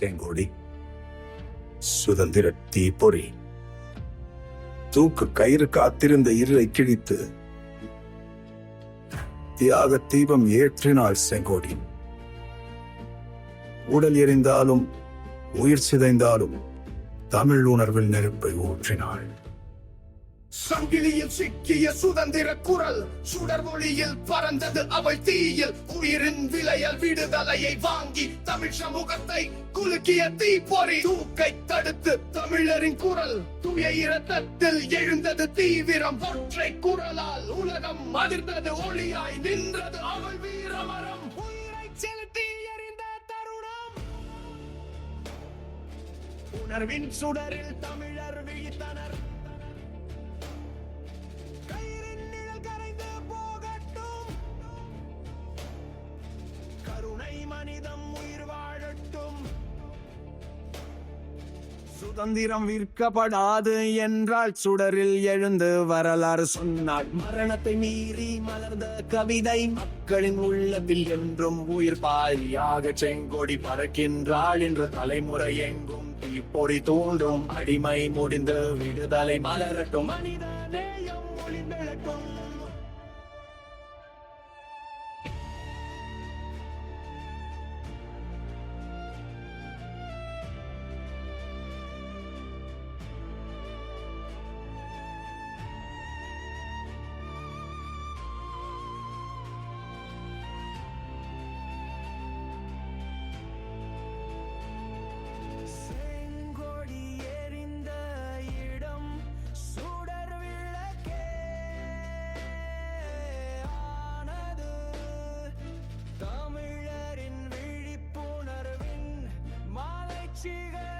செங்கோடி. சுதந்திர தீப்பொறி. தூக்கு கயிறு காத்திருந்த இருளை கிழித்து. தியாக தீபம் ஏற்றினாள் செங்கோடி. உடல் எரிந்தாலும் உயிர் சிதைந்தாலும் தமிழ் உணர்வில் நெருப்பை ஊற்றினாள். சங்கிலியில் சிக்கிய சுதந்திர குரல் சுடர் மொழியில் பறந்தது அவள் தீயில். உயிரின் விலையல் விடுதலையை வாங்கி தமிழ் சமூகத்தை குலுக்கிய தீப்பொறி தூக்கை தடுத்து தமிழரின் குரல். துய இரத்தத்தில் எழுந்தது தீவிரம் ஒற்றை குரலால் உலகம் அதிர்ந்தது ஒளியாய் நின்றது அவள் வீரமரம். உயிரை செலுத்தி எறிந்த தருணம். உணர்வின் சுடரில் தமிழர் விழித்தனர். மனிதம் உயிர் வாழட்டும். சுதந்திரம் விற்கப்படாது என்றால் சுடரில் எழுந்து வரலாறு சொன்னாள். மரணத்தை மீறி மலர்ந்த கவிதை மக்களின் உள்ளத்தில் என்றும் உயிர் பாரியாக செங்கொடி பறக்கின்றாள் என்ற தலைமுறை எங்கும் தீப்பொறி தூண்டும். அடிமை முடிந்து விடுதலை மலரட்டும். மனித நேயம் ஒளிந்தெழட்டும். sigue.